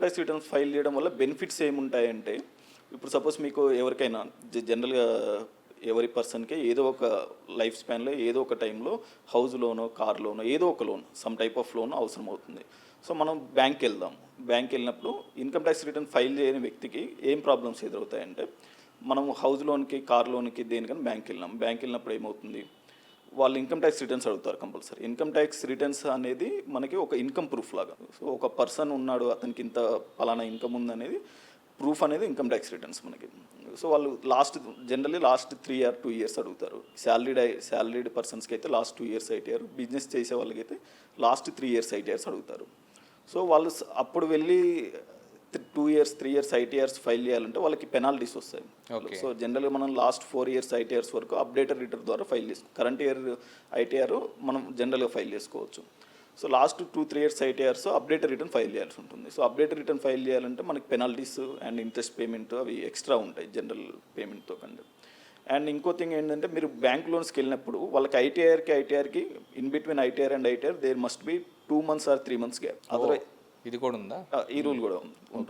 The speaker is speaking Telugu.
ఇన్కమ్ ట్యాక్స్ రిటర్న్స్ ఫైల్ చేయడం వల్ల బెనిఫిట్స్ ఏముంటాయంటే ఇప్పుడు సపోజ్ మీకు ఎవరికైనా జ- జనరల్గా ఎవరి పర్సన్కి ఏదో ఒక లైఫ్ స్పాన్లో ఏదో ఒక టైంలో హౌస్ లోనో కార్ లోనో ఏదో ఒక loan some type of loan అవసరం అవుతుంది సో మనం బ్యాంక్కి వెళ్దాం బ్యాంక్కి వెళ్ళినప్పుడు ఇన్కమ్ ట్యాక్స్ రిటర్న్ ఫైల్ చేయని వ్యక్తికి ఏం ప్రాబ్లమ్స్ ఎదురవుతాయంటే మనం హౌస్ లోన్కి కార్ లోన్కి దేనికని బ్యాంక్కి వెళ్ళినాం బ్యాంక్ వెళ్ళినప్పుడు ఏమవుతుంది? వాళ్ళు ఇన్కమ్ ట్యాక్స్ రిటర్న్స్ అడుగుతారు కంపల్సరీ. ఇన్కమ్ ట్యాక్స్ రిటర్న్స్ అనేది మనకి ఒక ఇన్కమ్ ప్రూఫ్ లాగా. సో ఒక పర్సన్ ఉన్నాడు అతనికి ఇంత పలానా ఇన్కమ్ ఉందనేది ప్రూఫ్ అనేది ఇన్కమ్ ట్యాక్స్ రిటర్న్స్ మనకి. సో వాళ్ళు last generally last three year two years అడుగుతారు. శాలరీడ్ శాలరీడ్ పర్సన్స్కి అయితే last two years ITR business చేసే వాళ్ళకైతే లాస్ట్ త్రీ ఇయర్స్ ఐటీఆర్స్ అడుగుతారు. సో వాళ్ళు అప్పుడు వెళ్ళి two years three years ITRs file చేయాలంటే వాళ్ళకి పెనాల్టీస్ వస్తాయి. సో జనరల్గా మనం లాస్ట్ ఫోర్ ఇయర్స్ ఐటీఆర్స్ వరకు అప్డేటెడ్ రిటర్న్ ద్వారా ఫైల్ చేసుకో కరెంట్ ఇయర్ ఐటీఆర్ మనం జనరల్గా ఫైల్ చేసుకోవచ్చు. So last two three years ITRs updated return file చేయాల్సి ఉంటుంది. సో అప్డేటెడ్ రిటర్న్ ఫైల్ చేయాలంటే మనకి పెనాల్టీస్ అండ్ ఇంట్రెస్ట్ పేమెంట్ అవి ఎక్స్ట్రా ఉంటాయి జనరల్ పేమెంట్తో కంటే. అండ్ ఇంకో థింగ్ ఏంటంటే మీరు బ్యాంక్ లోన్స్కి వెళ్ళినప్పుడు వాళ్ళకి ఐటీఆర్కి ఐటీఆర్కి in between ITR and ITR there must be two months or three months gap otherwise ఇది కూడా ఉందా? ఈ రూల్ కూడా ఉంటుంది